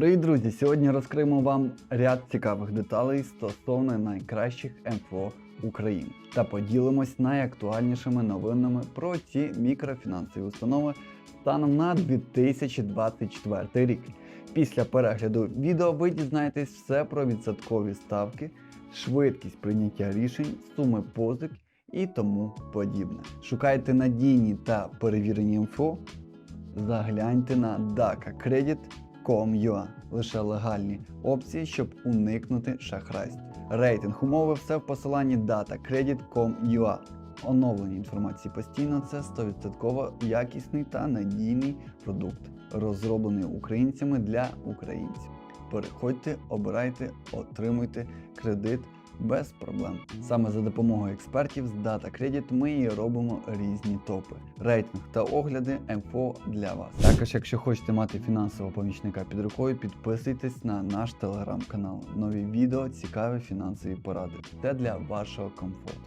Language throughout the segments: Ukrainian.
Привіт, друзі! Сьогодні розкриємо вам ряд цікавих деталей стосовно найкращих МФО України та поділимось найактуальнішими новинами про ці мікрофінансові установи станом на 2024 рік. Після перегляду відео ви дізнаєтесь все про відсоткові ставки, швидкість прийняття рішень, суми позик і тому подібне. Шукайте надійні та перевірені МФО, загляньте на DACA-Credit.com.ua. Лише легальні опції, щоб уникнути шахрайств. Рейтинг умови все в посиланні datacredit.com.ua. Оновлення інформації постійно це 100% якісний та надійний продукт, розроблений українцями для українців. Переходьте, обирайте, отримуйте кредит без проблем. Саме за допомогою експертів з Data Credit ми і робимо різні топи, рейтинг та огляди МФО для вас. Також, якщо хочете мати фінансового помічника під рукою, підписуйтесь на наш телеграм-канал. Нові відео, цікаві фінансові поради. Це для вашого комфорту.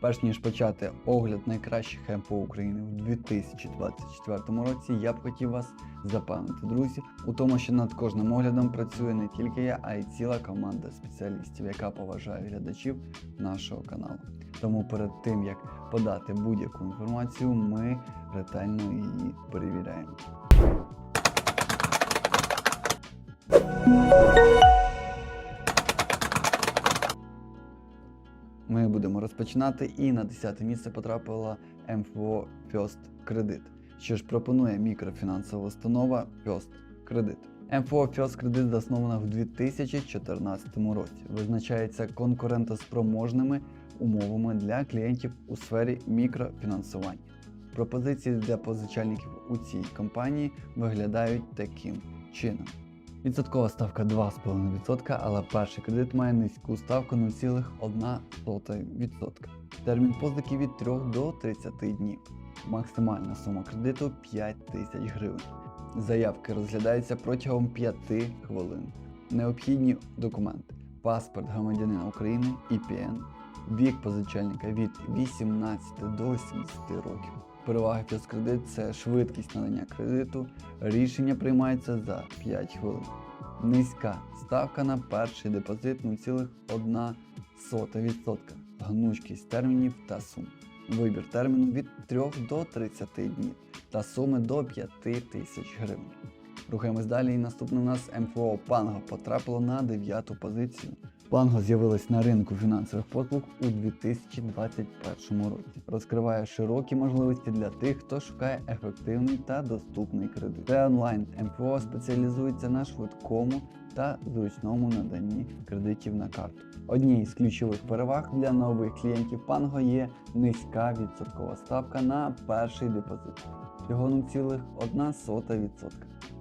Перш ніж почати огляд найкращих МФО України в 2024 році, я б хотів вас запевнити, друзі, у тому, що над кожним оглядом працює не тільки я, а й ціла команда спеціалістів, яка поважає глядачів нашого каналу. Тому перед тим як подати будь-яку інформацію, ми ретельно її перевіряємо. Ми будемо розпочинати, і на 10 місце потрапила МФО First Credit. Що ж пропонує мікрофінансова установа First Credit. МФО First Credit заснована в 2014 році. Визначається конкурентоспроможними умовами для клієнтів у сфері мікрофінансування. Пропозиції для позичальників у цій компанії виглядають таким чином. Відсоткова ставка 2,5%, але перший кредит має низьку ставку 0,1%. Термін позики від 3 до 30 днів. Максимальна сума кредиту 5 тисяч гривень. Заявки розглядаються протягом 5 хвилин. Необхідні документи: паспорт громадянина України ІПН, вік позичальника від 18 до 70 років. Переваги кредит це швидкість надання кредиту, рішення приймається за 5 хвилин. Низька ставка на перший депозит 0,1%, гнучкість термінів та сум. Вибір терміну від 3 до 30 днів та суми до 5 тисяч гривень. Рухаємось далі і наступне у нас МФО Панго потрапило на 9 позицію. Панго з'явилась на ринку фінансових послуг у 2021 році. Розкриває широкі можливості для тих, хто шукає ефективний та доступний кредит. Це онлайн МФО спеціалізується на швидкому та зручному наданні кредитів на карту. Однією з ключових переваг для нових клієнтів Панго є низька відсоткова ставка на перший депозит. Всього 0,1%.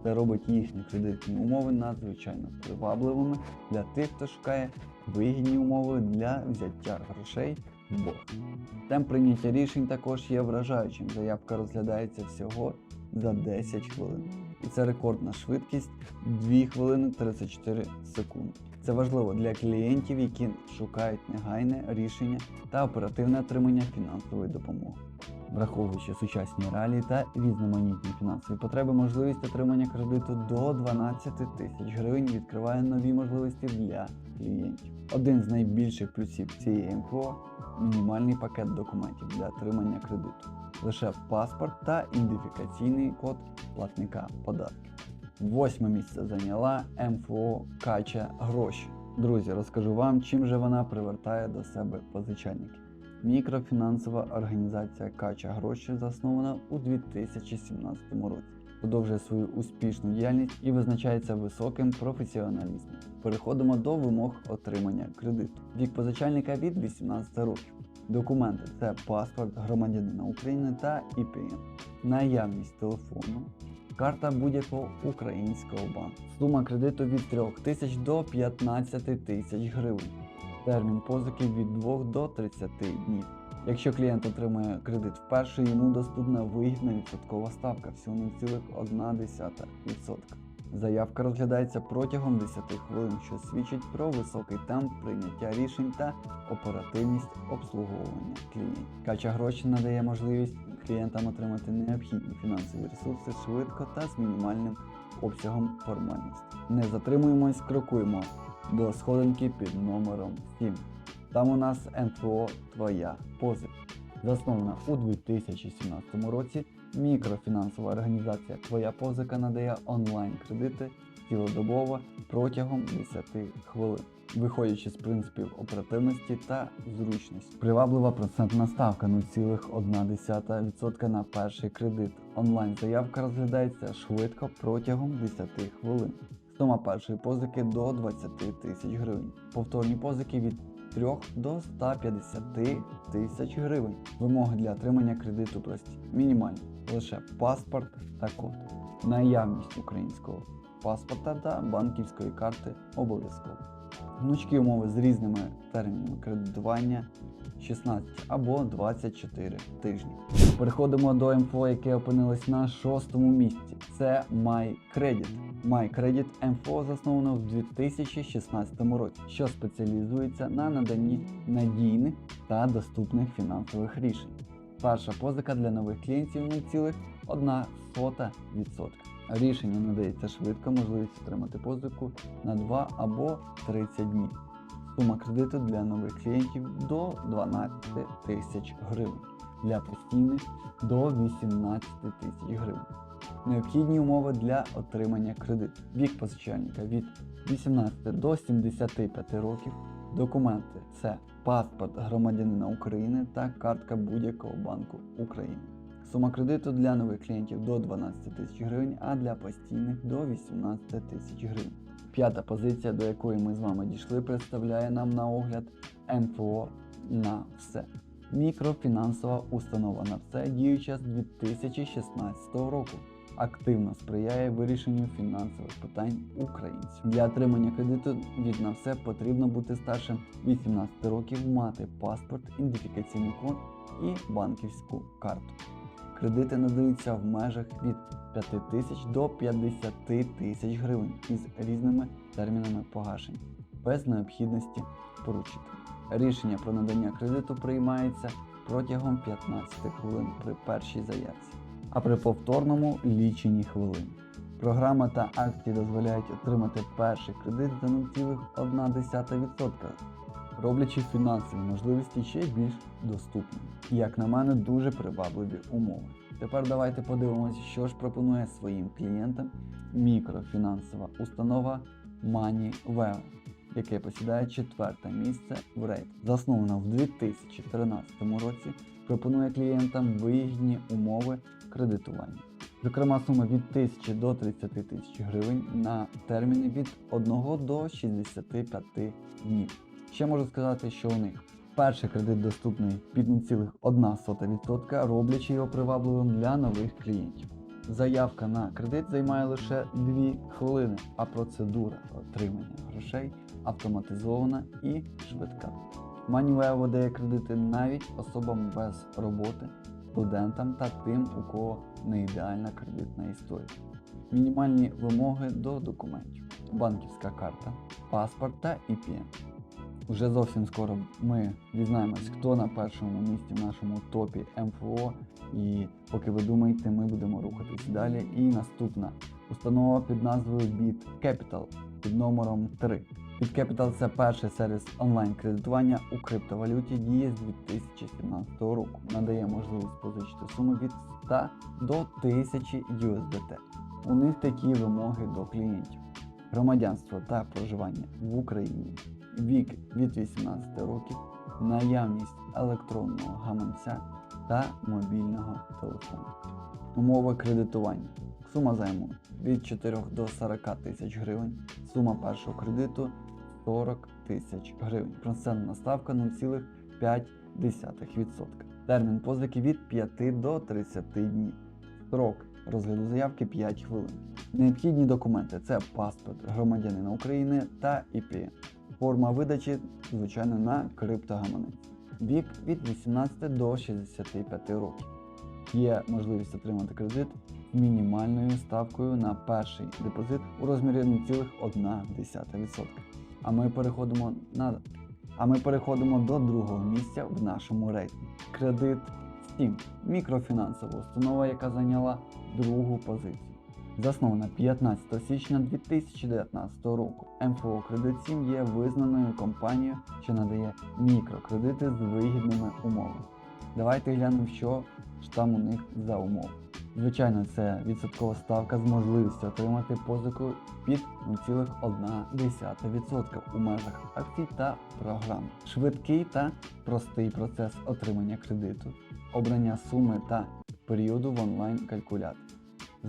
Це робить їхні кредитні умови надзвичайно привабливими для тих, хто шукає вигідні умови для взяття грошей в борг. Темп прийняття рішень також є вражаючим. Заявка розглядається всього за 10 хвилин. І це рекордна швидкість 2 хвилини 34 секунди. Це важливо для клієнтів, які шукають негайне рішення та оперативне отримання фінансової допомоги. Враховуючи сучасні реалії та різноманітні фінансові потреби, можливість отримання кредиту до 12 тисяч гривень відкриває нові можливості для клієнтів. Один з найбільших плюсів цієї МФО мінімальний пакет документів для отримання кредиту. Лише паспорт та ідентифікаційний код платника податків. Восьме місце зайняла МФО Кача Гроші. Друзі, розкажу вам, чим же вона привертає до себе позичальників. Мікрофінансова організація Кача Гроші заснована у 2017 році. Продовжує свою успішну діяльність і визначається високим професіоналізмом. Переходимо до вимог отримання кредиту. Вік позичальника від 18 років. Документи це паспорт громадянина України та ІПН, наявність телефону, карта будь-якого українського банку. Сума кредиту від 3 тисяч до 15 тисяч гривень. Термін позики від 2 до 30 днів. Якщо клієнт отримує кредит вперше, йому доступна вигідна відсоткова ставка всього 0,1%. Заявка розглядається протягом 10 хвилин, що свідчить про високий темп прийняття рішень та оперативність обслуговування клієнтів. Кача гроші надає можливість клієнтам отримати необхідні фінансові ресурси швидко та з мінімальним обсягом формальності. Не затримуємось, крокуємо до сходинки під номером 7. Там у нас МФО Твоя позика. Заснована у 2017 році, мікрофінансова організація Твоя позика надає онлайн-кредити цілодобово протягом 10 хвилин, виходячи з принципів оперативності та зручності. Приваблива процентна ставка 0,1% на перший кредит. Онлайн-заявка розглядається швидко протягом 10 хвилин. Сума першої позики до 20 тисяч гривень. Повторні позики від 3 до 150 тисяч гривень. Вимоги для отримання кредиту прості. Мінімальні. Лише паспорт та код. Наявність українського паспорта та банківської карти обов'язково. Гнучкі умови з різними термінами кредитування 16 або 24 тижні. Переходимо до МФО, яке опинилось на шостому місці. Це MyCredit. MyCredit МФО засновано в 2016 році, що спеціалізується на наданні надійних та доступних фінансових рішень. Перша позика для нових клієнтів 0,1%. Рішення надається швидко, можливість отримати позику на 2 або 30 днів. Сума кредиту для нових клієнтів до 12 тисяч гривень, для постійних до 18 тисяч гривень. Необхідні умови для отримання кредиту. Вік позичальника від 18 до 75 років. Документи це паспорт громадянина України та картка будь-якого банку України. Сума кредиту для нових клієнтів до 12 тисяч гривень, а для постійних до 18 тисяч гривень. П'ята позиція, до якої ми з вами дійшли, представляє нам на огляд МФО на все. Мікрофінансова установа на все діюча з 2016 року. Активно сприяє вирішенню фінансових питань українців. Для отримання кредиту від на все потрібно бути старшим 18 років, мати паспорт, ідентифікаційний код і банківську карту. Кредити надаються в межах від 5 тисяч до 50 тисяч гривень із різними термінами погашення, без необхідності поручити. Рішення про надання кредиту приймається протягом 15 хвилин при першій заявці, а при повторному лічені хвилини. Програма та акції дозволяють отримати перший кредит за 0,1%, роблячи фінансові можливості ще більш доступними. Як на мене, дуже привабливі умови. Тепер давайте подивимося, що ж пропонує своїм клієнтам мікрофінансова установа MoneyWell, яке посідає четверте місце в рейтингу. Заснована в 2013 році, пропонує клієнтам вигідні умови кредитування. Зокрема, сума від 1000 до 30 тисяч гривень на терміни від 1 до 65 днів. Ще можу сказати, що у них перший кредит доступний під 0,1%, роблячи його привабливим для нових клієнтів. Заявка на кредит займає лише 2 хвилини, а процедура отримання грошей автоматизована і швидка. Манювео видає кредити навіть особам без роботи, студентам та тим, у кого не ідеальна кредитна історія. Мінімальні вимоги до документів: банківська карта, паспорт та EPN. Уже зовсім скоро ми дізнаємось, хто на першому місці в нашому топі МФО. І поки ви думаєте, ми будемо рухатись далі. І наступна установа під назвою Bit Capital під номером 3. Bit Capital це перший сервіс онлайн-кредитування у криптовалюті діє з 2017 року. Надає можливість позичити суми від 100 до 1000 USDT. У них такі вимоги до клієнтів: громадянство та проживання в Україні, вік від 18 років, наявність електронного гаманця та мобільного телефону. Умови кредитування. Сума займу від 4 до 40 тисяч гривень. Сума першого кредиту 40 тисяч гривень. Процентна ставка 0,5%. Термін позики від 5 до 30 днів. Срок розгляду заявки 5 хвилин. Необхідні документи це паспорт громадянина України та ІПІ. Форма видачі, звичайно, на криптогаманець. Вік від 18 до 65 років. Є можливість отримати кредит мінімальною ставкою на перший депозит у розмірі 0,1%. А ми переходимо на а ми переходимо до другого місця в нашому рейтингу. Кредит Steam мікрофінансова установа, яка зайняла другу позицію. Заснована 15 січня 2019 року. МФО Кредит 7 є визнаною компанією, що надає мікрокредити з вигідними умовами. Давайте глянемо, що ж там у них за умови. Звичайно, це відсоткова ставка з можливістю отримати позику під 0,1% у межах акцій та програм. Швидкий та простий процес отримання кредиту, обрання суми та періоду в онлайн-калькулятор,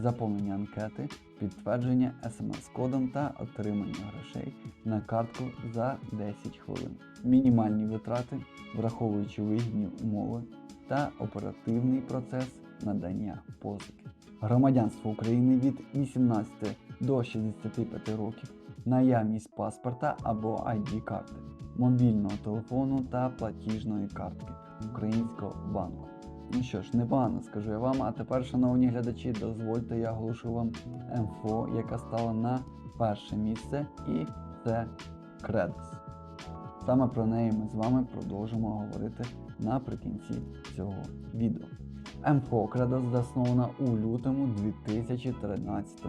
заповнення анкети, підтвердження смс-кодом та отримання грошей на картку за 10 хвилин. Мінімальні витрати, враховуючи вигідні умови та оперативний процес надання позики. Громадянство України від 18 до 65 років, наявність паспорта або ID карти, мобільного телефону та платіжної картки українського банку. Ну що ж, непогано скажу я вам. А тепер, шановні глядачі, дозвольте я оголошу вам МФО, яка стала на перше місце, і це Кредос. Саме про неї ми з вами продовжимо говорити наприкінці цього відео. МФО Кредос заснована у лютому 2013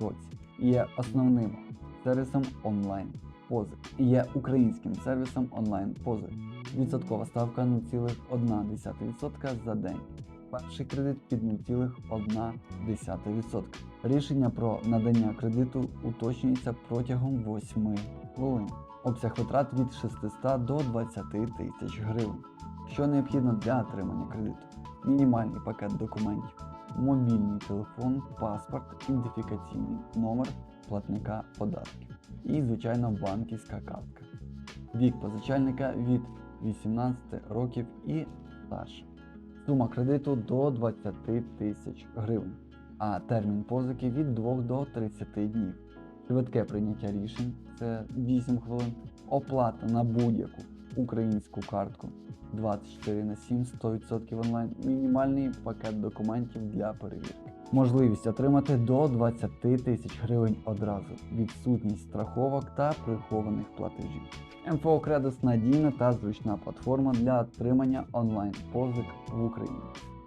році і є основним сервісом онлайн позик. І є українським сервісом онлайн позик. Відсоткова ставка 0,1% за день. Перший кредит під 0,1%. Рішення про надання кредиту уточнюється протягом 8 хвилин. Обсяг витрат від 600 до 20 тисяч гривень. Що необхідно для отримання кредиту? Мінімальний пакет документів, мобільний телефон, паспорт, ідентифікаційний номер платника податків і, звичайно, банківська картка. Вік позичальника від 18 років і старше. Сума кредиту до 20 тисяч гривень, а термін позики від 2 до 30 днів. Швидке прийняття рішень це 8 хвилин, оплата на будь-яку українську картку 24 на 7, 100% онлайн, мінімальний пакет документів для перевірки. Можливість отримати до 20 тисяч гривень одразу, відсутність страховок та прихованих платежів. МФО Кредос надійна та зручна платформа для отримання онлайн позик в Україні,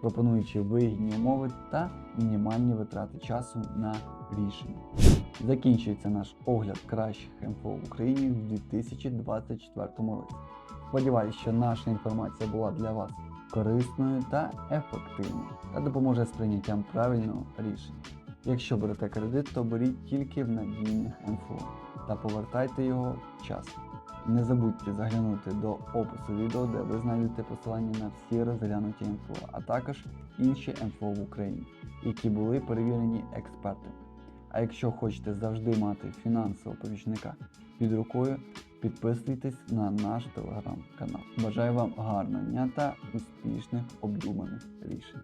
пропонуючи вигідні умови та мінімальні витрати часу на рішення. Закінчується наш огляд кращих МФО в Україні в 2024 році. Сподіваюсь, що наша інформація була для вас корисною та ефективною та допоможе з прийняттям правильного рішення. Якщо берете кредит, то беріть тільки в надійних МФО та повертайте його вчасно. Не забудьте заглянути до опису відео, де ви знайдете посилання на всі розглянуті МФО, а також інші МФО в Україні, які були перевірені експертами. А якщо хочете завжди мати фінансового помічника під рукою, підписуйтесь на наш телеграм-канал. Бажаю вам гарного дня та успішних обдуманих рішень.